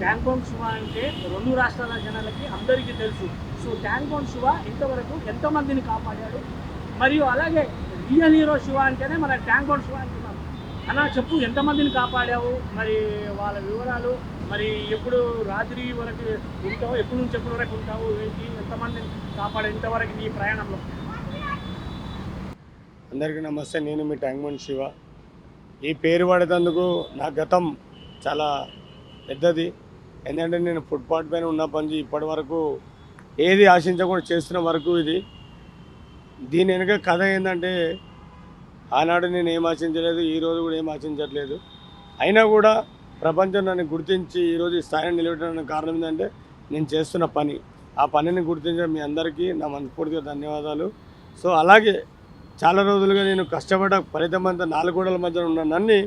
Tank bund Shiva అంటే రెండు రాష్ట్రాల జనాలకి అందరికీ తెలుసు. సో ట్యాంక్ బండ్ శివ ఇంతవరకు ఎంతమందిని కాపాడాడు. మరియు అలాగే రియల్ హీరో శివ అంటేనే మన ట్యాంక్ బండ్ శివ అంటున్నాం. అన్న చెప్పు ఎంతమందిని కాపాడావు? మరి వాళ్ళ వివరాలు మరి ఎప్పుడు రాత్రి వరకు ఉంటావు? ఎప్పుడు నుంచి ఎప్పుడు వరకు ఉంటావు? ఏంటి? ఎంతమందిని కాపాడే ఇంతవరకు నీ ప్రయాణంలో? అందరికీ నమస్తే. నేను మీ ట్యాంక్మన్ శివ ఈ పేరు పడేటందుకు నా గతం చాలా పెద్దది. ఎందుకంటే నేను ఫుట్పాత్ పైన ఉన్న పని ఇప్పటి వరకు ఏది ఆశించకుండా చేస్తున్న వరకు ఇది. దీని వెనుక కథ ఏంటంటే ఆనాడు నేను ఏం ఆశించలేదు ఈ రోజు కూడా ఏం ఆశించట్లేదు. అయినా కూడా ప్రపంచం నన్ను గుర్తించి ఈరోజు ఈ స్థాయిని నిలబెట్టడానికి కారణం ఏంటంటే నేను చేస్తున్న పని. ఆ పనిని గుర్తించడం మీ అందరికీ నా మనస్ఫూర్తిగా ధన్యవాదాలు. సో అలాగే చాలా రోజులుగా నేను కష్టపడ్డ ఫలితం అంతా నాలుగు గోడల మధ్య ఉన్న నన్ను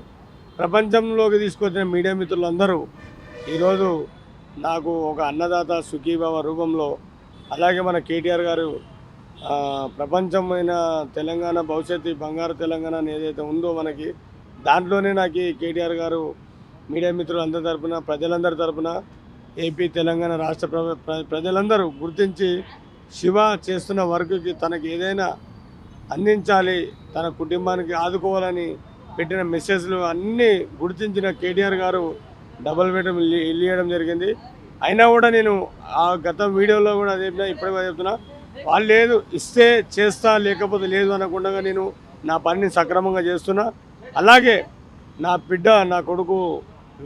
ప్రపంచంలోకి తీసుకొచ్చిన మీడియా మిత్రులందరూ ఈరోజు నాకు ఒక అన్నదాత సుఖీభావ రూపంలో అలాగే మన కేటీఆర్ గారు ప్రపంచమైన తెలంగాణ భవిష్యత్తు బంగారు తెలంగాణ అని ఏదైతే ఉందో మనకి దాంట్లోనే నాకు కేటీఆర్ గారు మీడియా మిత్రులు అందరి తరపున ప్రజలందరి తరపున ఏపీ తెలంగాణ రాష్ట్ర ప్ర- ప్ర- ప్రజలందరూ గుర్తించి శివ చేస్తున్న వర్క్కి తనకి ఏదైనా అందించాలి తన కుటుంబానికి ఆదుకోవాలని పెట్టిన మెసేజ్లు అన్నీ గుర్తించిన కేటీఆర్ గారు డబల్ బెడ్రూమ్ ఇల్లు ఇల్లు ఇవ్వడం జరిగింది. అయినా కూడా నేను ఆ గత వీడియోలో కూడా అదే చెప్పినా ఇప్పుడే కూడా చెప్తున్నా. వాళ్ళు లేదు ఇస్తే చేస్తా లేకపోతే లేదు అనకుండా నేను నా పనిని సక్రమంగా చేస్తున్నా. అలాగే నా బిడ్డ నా కొడుకు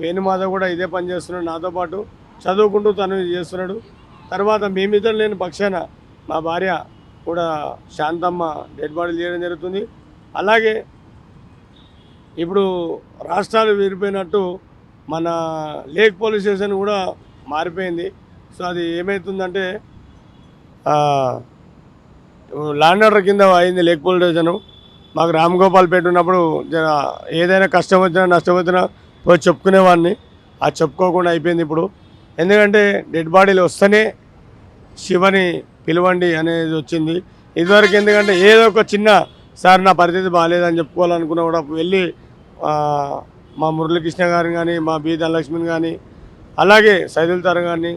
వేణుమాధవ్ కూడా ఇదే పని చేస్తున్నాడు నాతో పాటు చదువుకుంటూ తను ఇది చేస్తున్నాడు. తర్వాత మేమిద్దరు లేని పక్షాన మా భార్య కూడా శాంతమ్మ డెడ్ బాడీ చేయడం జరుగుతుంది. అలాగే ఇప్పుడు రాష్ట్రాలు విడిపోయినట్టు మన లేక్ పోలీస్ స్టేషన్ కూడా మారిపోయింది. సో అది ఏమవుతుందంటే ల్యాండ్ ఆర్డర్ కింద అయింది లేక్ పోలీస్ స్టేషన్. మాకు రామ్ గోపాల్ పేట ఉన్నప్పుడు ఏదైనా కష్టం వచ్చినా నష్టం వచ్చినా పోయి చెప్పుకునేవాడిని. ఆ చెప్పుకోకుండా అయిపోయింది ఇప్పుడు. ఎందుకంటే డెడ్ బాడీలు వస్తేనే శివని పిలవండి అనేది వచ్చింది. ఇదివరకు ఎందుకంటే ఏదో ఒక చిన్న సార్ నా పరిస్థితి బాగాలేదని చెప్పుకోవాలనుకున్నా కూడా వెళ్ళి మా మురళీకృష్ణ గారిని కానీ మా బి ధనలక్ష్మిని కానీ అలాగే సైదుల్ తరం కానీ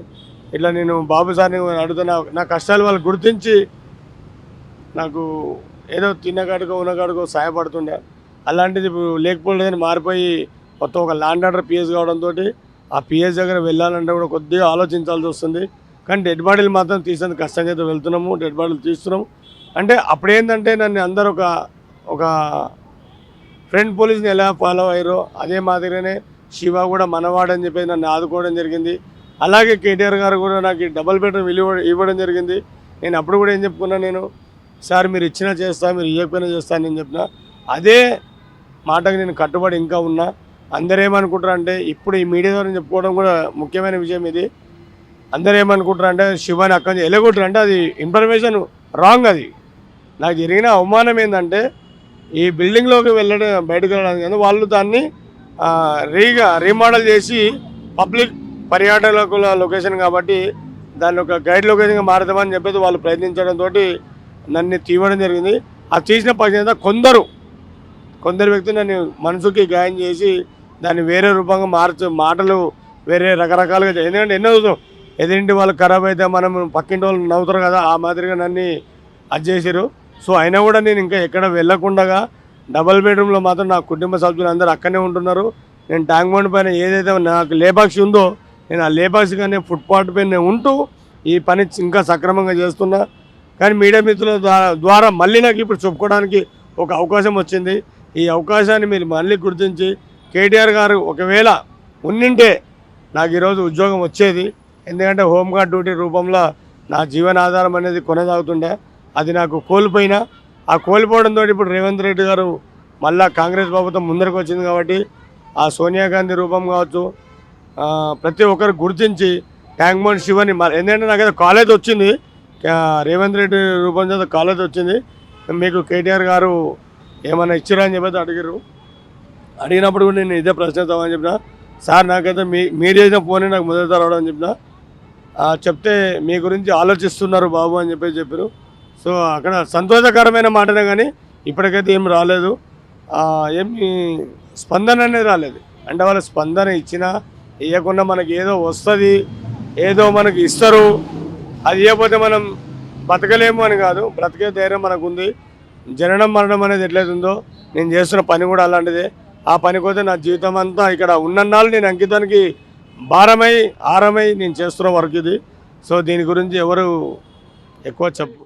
ఇట్లా నేను బాబు సార్ని అడుగుతున్నా నా కష్టాలు వాళ్ళు గుర్తించి నాకు ఏదో తిన్నగాడికో ఉన్నగాడికో సహాయపడుతుండే అలాంటిది ఇప్పుడు లేకపోలేదని మారిపోయి మొత్తం ఒక ల్యాండ్ ఆర్డర్ పిఎస్ కావడంతో ఆ పిఎస్ దగ్గర వెళ్ళాలంటే కూడా కొద్దిగా ఆలోచించాల్సి వస్తుంది. కానీ డెడ్ బాడీలు మాత్రం తీసేందుకు కష్టంగా అయితే వెళ్తున్నాము డెడ్ బాడీలు తీస్తున్నాము. అంటే అప్పుడేంటంటే నన్ను అందరు ఒక ఒక ఫ్రెండ్ పోలీస్ని ఎలా ఫాలో అయ్యారో అదే మాదిరిగానే శివ కూడా మనవాడని చెప్పి నన్ను ఆదుకోవడం జరిగింది. అలాగే కేటీఆర్ గారు కూడా నాకు డబల్ బెడ్రూమ్ ఇల్లు ఇవ్వడం జరిగింది. నేను అప్పుడు కూడా ఏం చెప్పుకున్నా నేను సార్ మీరు ఇచ్చినా చేస్తా మీరు ఇవ్వకపోయినా చేస్తా అని నేను చెప్పిన. అదే మాటకు నేను కట్టుబడి ఇంకా ఉన్నా. అందరూ ఏమనుకుంటారు అంటే ఇప్పుడు ఈ మీడియా ద్వారా చెప్పుకోవడం కూడా ముఖ్యమైన విషయం ఇది. అందరూ ఏమనుకుంటారు అంటే శివాని అక్కడి నుంచి ఎలగొట్టారు అంటే అది ఇన్ఫర్మేషన్ రాంగ్ అది. నాకు జరిగిన అవమానం ఏంటంటే ఈ బిల్డింగ్లోకి వెళ్ళడం బయటకు వెళ్ళడానికి వాళ్ళు దాన్ని రీగా రీమోడల్ చేసి పబ్లిక్ పర్యాటకుల లొకేషన్ కాబట్టి దాన్ని ఒక గైడ్ లొకేషన్గా మారుదామని చెప్పేసి వాళ్ళు ప్రయత్నించడంతో నన్ను తీయడం జరిగింది. ఆ తీసిన పక్షంగా కొందరు కొందరు వ్యక్తులు నన్ను మనసుకి గాయం చేసి దాన్ని వేరే రూపంగా మార్చు మాటలు వేరే రకరకాలుగా ఎందుకంటే ఎన్నో చూసాం ఎదురింటి వాళ్ళు ఖరాబ్ అయితే మనం పక్కింటి వాళ్ళు నవ్వుతారు కదా ఆ మాదిరిగా నన్ను అది చేశారు సో అయినా కూడా నేను ఇంకా ఎక్కడ వెళ్ళకుండా డబల్ బెడ్రూమ్లో మాత్రం నా కుటుంబ సభ్యులు అందరూ అక్కడనే ఉంటున్నారు. నేను ట్యాంక్ బండ్ పైన ఏదైతే నాకు లేబాక్స్ ఉందో నేను ఆ లేబాక్స్ కానీ ఫుట్పాత్ పైన ఉంటూ ఈ పని ఇంకా సక్రమంగా చేస్తున్నా. కానీ మీడియా మిత్రుల ద్వారా ద్వారా మళ్ళీ నాకు ఇప్పుడు చెప్పుకోవడానికి ఒక అవకాశం వచ్చింది. ఈ అవకాశాన్ని మీరు మళ్ళీ గుర్తించి కేటీఆర్ గారు ఒకవేళ ఉన్నింటే నాకు ఈరోజు ఉద్యోగం వచ్చేది. ఎందుకంటే హోంగార్డ్ డ్యూటీ రూపంలో నా జీవనాధారం అనేది కొనసాగుతుండే. అది నాకు కోల్పోయినా. ఆ కోల్పోవడంతో ఇప్పుడు రేవంత్ రెడ్డి గారు మళ్ళా కాంగ్రెస్ ప్రభుత్వం ముందరకు వచ్చింది కాబట్టి ఆ సోనియా గాంధీ రూపం కావచ్చు ప్రతి ఒక్కరు గుర్తించి ట్యాంక్ బండ్ శివని మ- ఎందుకంటే నాకు కాలేజ్ వచ్చింది. రేవంత్ రెడ్డి రూపం చేత కాలేజ్ వచ్చింది. మీకు కేటీఆర్ గారు ఏమైనా ఇచ్చిరా అని చెప్పి అడిగారు అడిగినప్పుడు కూడా నేను ఇదే ప్రశ్నిస్తామని చెప్పిన. సార్ నాకైతే మీ మీరు చేసిన ఫోనే నాకు మొదటి రావడం అని చెప్పిన. చెప్తే మీ గురించి ఆలోచిస్తున్నారు బాబు అని చెప్పేసి చెప్పారు సో అక్కడ సంతోషకరమైన మాటనే కానీ ఇప్పటికైతే ఏం రాలేదు. ఏమి స్పందన అనేది రాలేదు. అంటే వాళ్ళ స్పందన ఇచ్చినా ఇవ్వకుండా మనకి ఏదో వస్తుంది ఏదో మనకి ఇస్తారు. అది ఇవ్వకపోతే మనం బతకలేము అని కాదు. బ్రతికే ధైర్యం మనకు ఉంది జననం మరణం అనేది ఎట్లయితుందో నేను చేస్తున్న పని కూడా అలాంటిదే. ఆ పని కోసం నా జీవితం అంతా ఇక్కడ ఉన్నన్నాళ్ళు నేను అంకితానికి భారమై ఆరమై నేను చేస్తున్న వర్క్ ఇది. సో దీని గురించి ఎవరు ఎక్కువ చెప్పు